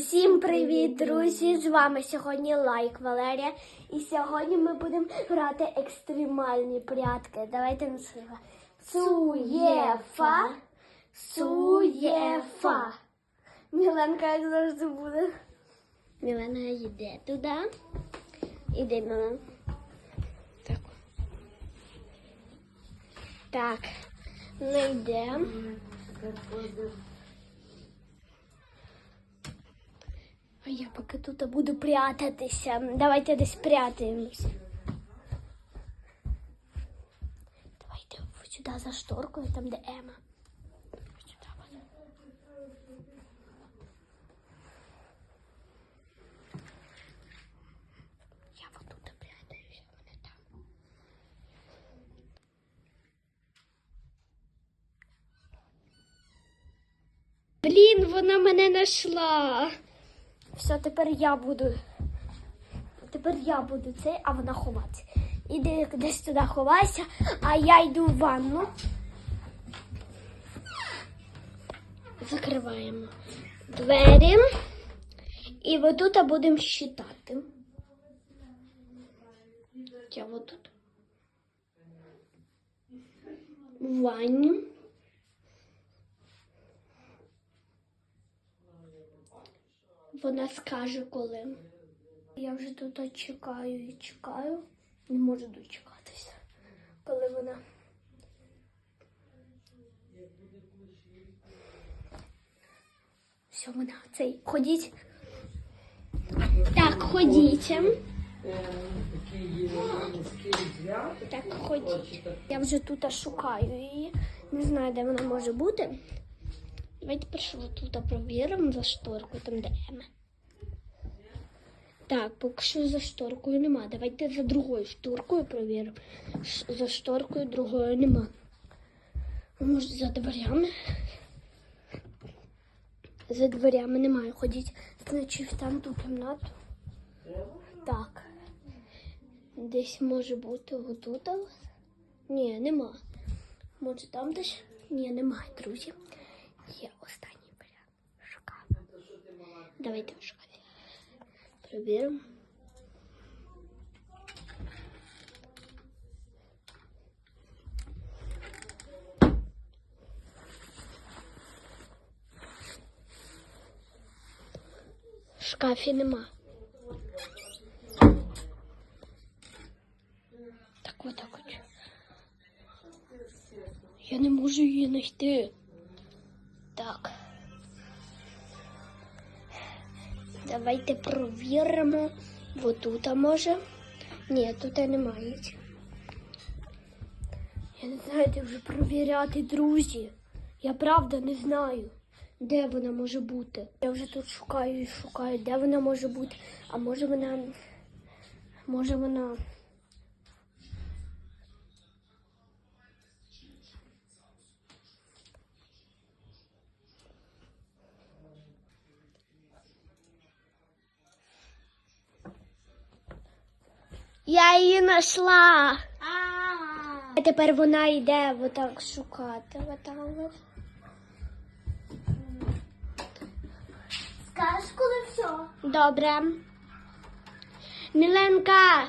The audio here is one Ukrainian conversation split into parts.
Всім привіт, друзі! З вами сьогодні Лайк Валерія. І сьогодні ми будемо грати екстремальні прятки. Давайте називаємо. Суєфа. Суєфа. Міленка як завжди буде. Мілена йде туди. Іди, Мілен. Так. Так. Не йдемо. А я поки тут буду прятатися. Давайте десь прятаємось. Давайте сюди за шторкою, там де Ема. Блін, вона мене знайшла. Все, тепер я буду. Тепер я буду цей, а вона ховатися. Іди десь туди ховайся, а я йду в ванну. Закриваємо двері. І отут будемо считати. Я отут. В ванні. Вона скаже коли. Я вже тут чекаю і чекаю. Не можу дочекатися. Коли вона. Все, вона цей. Ходіть. Так, ходіть. Так, ходіть. Я вже тут шукаю її. Не знаю, де вона може бути. Давайте перше тут провіримо за шторкою, там де. Так, поки що за шторкою нема. Давайте за другою шторкою провіримо. За шторкою другої нема. Може, за дверями? За дверями немає. Ходіть, значить, в там ту кімнату. Так. Десь може бути отут. Ні, нема. Може там десь? Ні, немає, друзі. Є останній варіант. Шукаємо. Давайте в шкафі. Провіримо. В шкафі нема. Так от так от. Я не можу її знайти. Давайте провіримо. Бо тут, а може? Ні, тут немає. Я не знаю, де вже провіряти, друзі. Я правда не знаю, де вона може бути. Я вже тут шукаю і шукаю, де вона може бути. А може вона. Може вона. Я її знайшла. А тепер вона йде отак шукати. Отак. Скажеш, коли все? Добре. Міленка.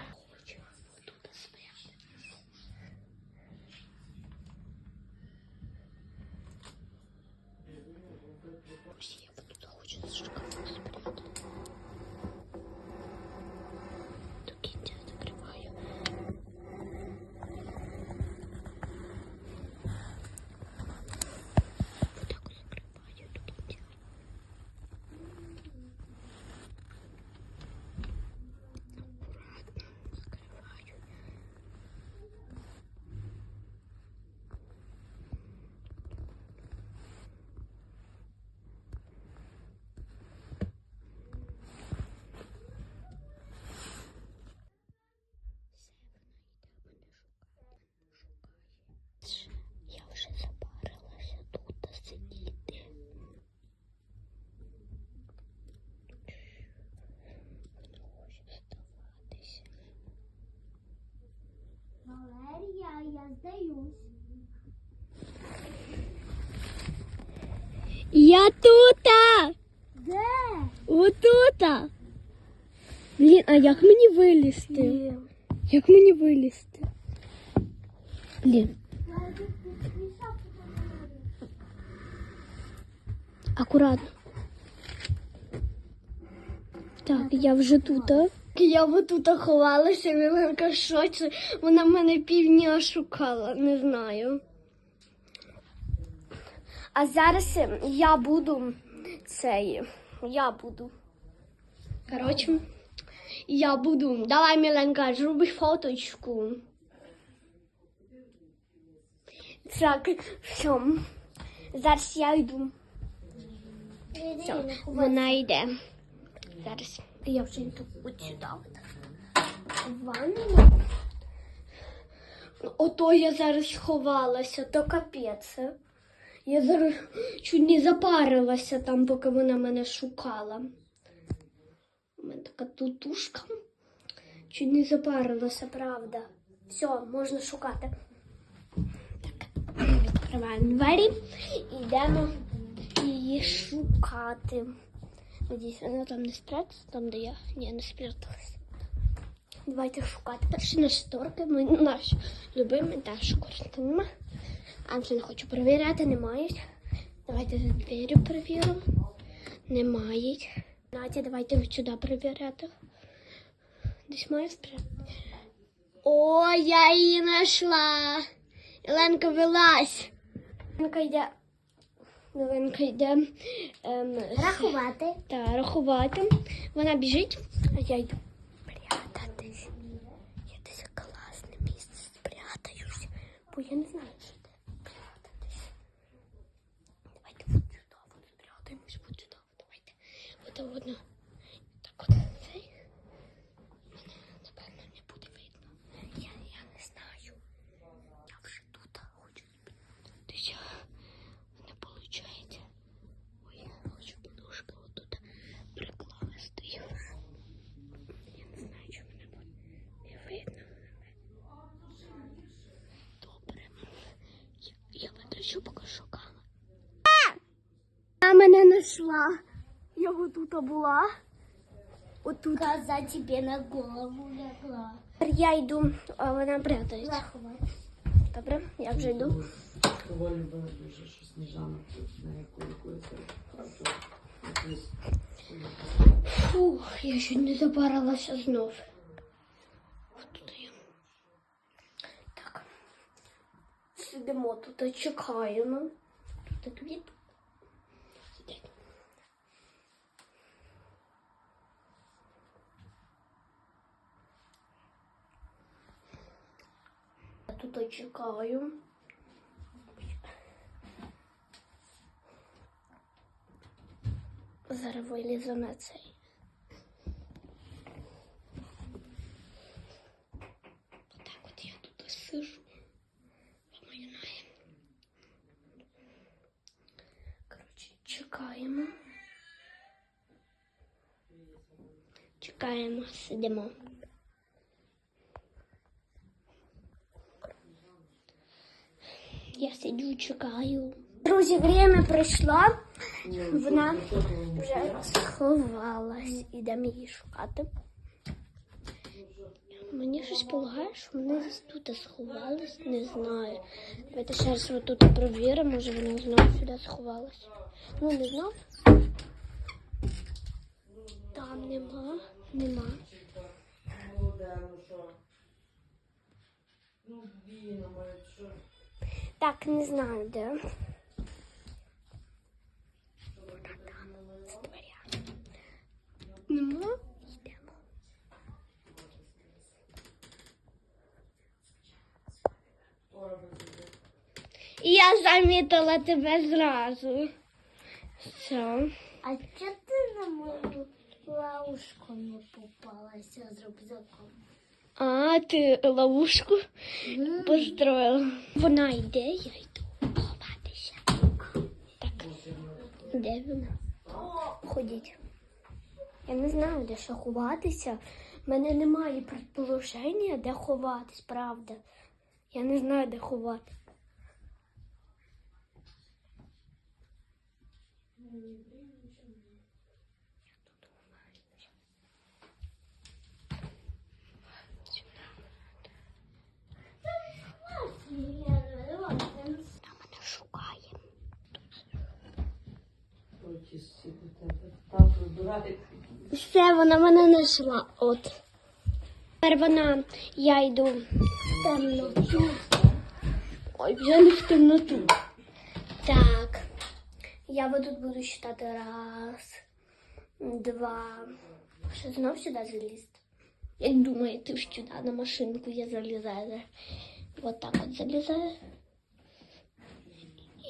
Валерія, я здаюсь. Я тут! Де? Отута. Блін, а як мені вилізти? Як мені вилізти? Блін. Акуратно. Так, я вже тут. а? Я в тут ховалася, Міленка що це? Вона мене півдня шукала, не знаю. А зараз я буду цей. Я буду. Коротше, я буду. Давай, Міленка, зроби фоточку. Так, все. Зараз я йду. Все, вона йде. Зараз я вже йду от сюди. В ванну. Ото я зараз ховалася, то капець. Я зараз чуть не запарилася там, поки вона мене шукала. У мене така тутушка. Чуть не запарилася, правда. Все, можна шукати. Так, відкриваємо двері і йдемо її шукати. Надіюсь, вона там не спряталась, там, де я. Ні, не спряталась. Давайте шукати. Перші наші шторки, ми наш любимий теж нема. А вже не хочу перевіряти, немає. Давайте за двері перевіримо. Немає. Надя, давайте сюди перевіряти. Десь має спрятати. О, я її знайшла. Еленка вилазь. Еленка йде. Еленка йде. Ем, Рахувати. та рахувати. Вона біжить, а я йду прятатись. Я десь класне місце спрятаюсь, бо я не знаю, що де прятатись. Давайте от сюди, от спрятаємось, от сюди. Давайте. От одно. Так от цей. Мене, напевно, не буде видно. Я, я не знаю. Я вже тут хочу спрятатися. Не виходить. Ой, я хочу подушку отут прикласти. Я не знаю, що мене буде не видно. Добре. Я, я витрачу поки шукала. А мене знайшла. Я отут була. Отут. Коза тебе на голову лягла. Я йду, а вона прятається. Добре, я вже йду. Кого любила дуже, що Сніжана тут на яку якусь Фух, я ще не запарилася знов. Тут я. Так. Сидимо тут, чекаємо. Тут квіт. Сидять. Я тут чекаю. Зараз вилізу на цей. Так от я тут сижу. Поминаю. Коротше, чекаємо. Чекаємо, сидимо. Я сиджу, чекаю. Друзі, время прийшло. Вона вже сховалась. Ідемо її шукати. Мені щось полагає, що вони тут сховались, не знаю. Давайте ще раз тут провіримо, може вона знову сюди сховалась. Ну, не знаю. Там нема, нема. молоде, ну Так, не знаю, де. Нема? Йдемо. Я замітила тебе зразу. Все. А чого ти на мою лавушку не попалася з рюкзаком? А, ти ловушку построїла. Вона йде, я йду ховатися. Так, де вона? Ходіть. Я не знаю, де ще ховатися. У мене немає предположення, де ховатись, правда. Я не знаю, де ховати. Я тут ті всі до тебе. Вибирає. Все, вона мене знайшла. От. Тепер вона, я йду в темноту. Ой, вже не в темноту. Так. Я вот тут буду считати раз, два. Що знов сюди залізти? Як думаєте, сюди на машинку я залізаю? Вот так от залізаю.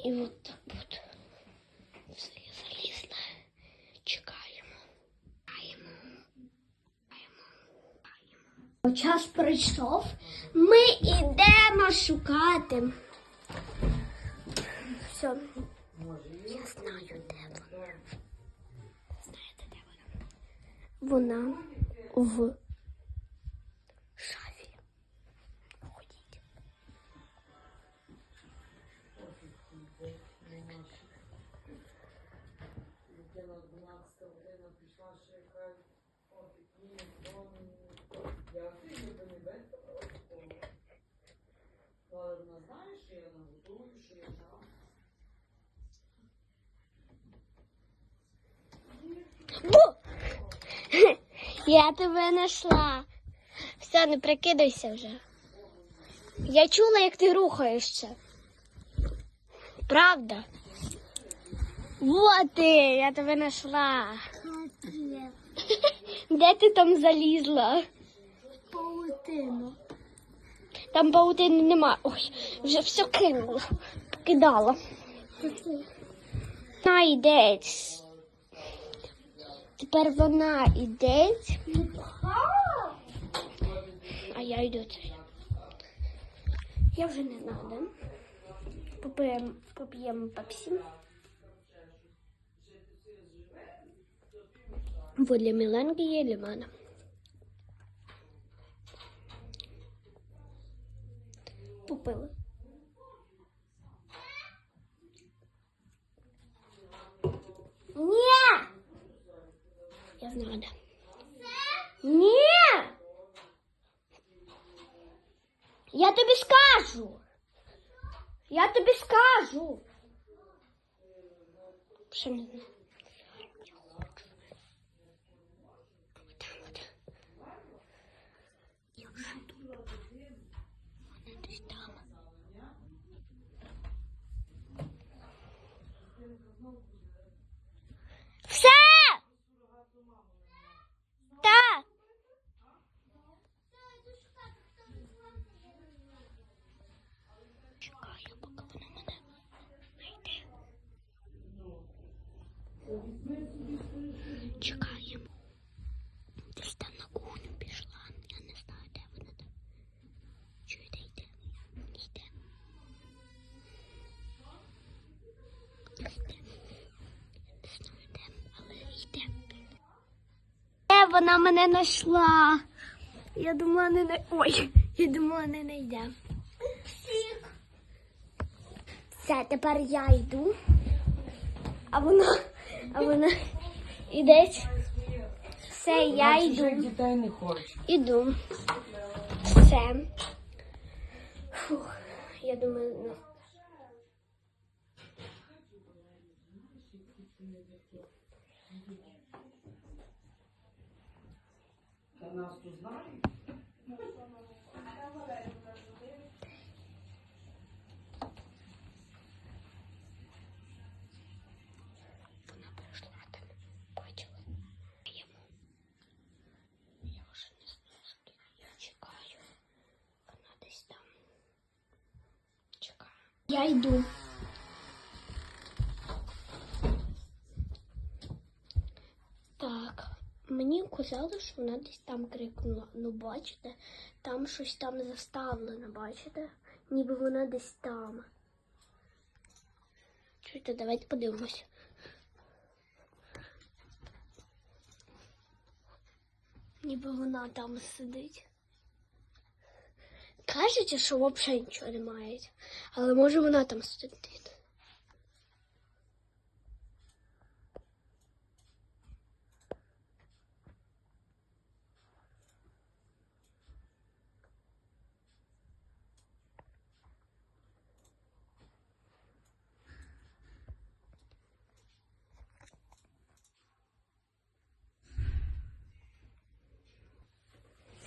І вот так от. Все, я залізла. Чекаємо. Час прийшов. Ми йдемо шукати. Все. Я знаю, де вона. Знаєте, де вона? Вона в Бу! Я тебе знайшла. Все, не прикидайся вже. Я чула, як ти рухаєшся. Правда? Вот ти, я тебе знайшла. Де ти там залізла? Паутину. Там паутини нема. Ой, вже все кинула. Кидала. Вона йде. Тепер вона йде, а я йду. Я вже не знаю, де. Поп'ємо поп'ємо пепсі. Вот для Міленки є мене. Попили. Ні! Я знаю, де. Ні! Я тобі скажу. Я тобі скажу. Ще не знаю. Я хочу. Так. Чекаю, поки вона мене знайде. Чекаємо. Вона мене знайшла. Я думала, не на... Ой, я думала, не знайде. Все, тепер я йду. А вона, а вона іде. Все, я йду. дітей не хоче. Іду. Все. Фух, я думаю, ну. Та нас тут знають. Вона прийшла там. Бачила. Йому. Я вже не знаю, скільки я чекаю. Вона десь там. Чекаю. Я йду. Так. Мені казали, що вона десь там крикнула. Ну, бачите, там щось там заставлено, бачите? Ніби вона десь там. Чуєте, давайте подивимось. Ніби вона там сидить. Кажете, що взагалі нічого немає. Але може вона там сидить.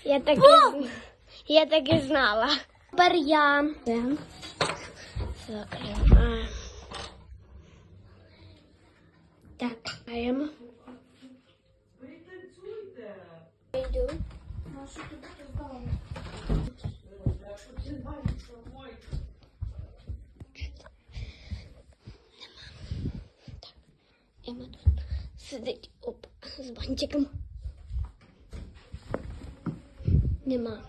Я так і, я так і знала. Тепер я. Закриваємо. Так, танцюйте. Йду. А що ти сказала? Ема тут сидить оп, з бантиком. Нема.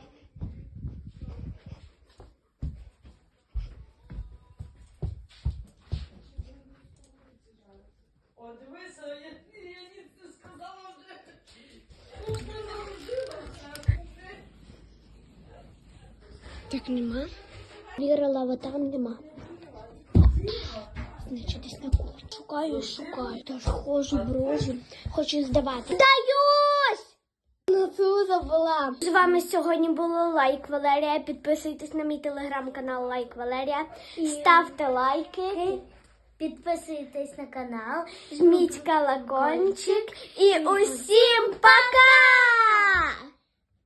О, дивися, я, я ніц не сказала вже. Так нема. Вірила, але там нема. Значить, десь на кухні. Шукаю, шукаю. Тож ходжу, брожу, хочу здавати. Даюсь! На була. З вами сьогодні було лайк Валерія. Підписуйтесь на мій телеграм-канал Лайк Валерія. Ставте лайки, Підписуйтесь на канал. жміть колокольчик і усім пока!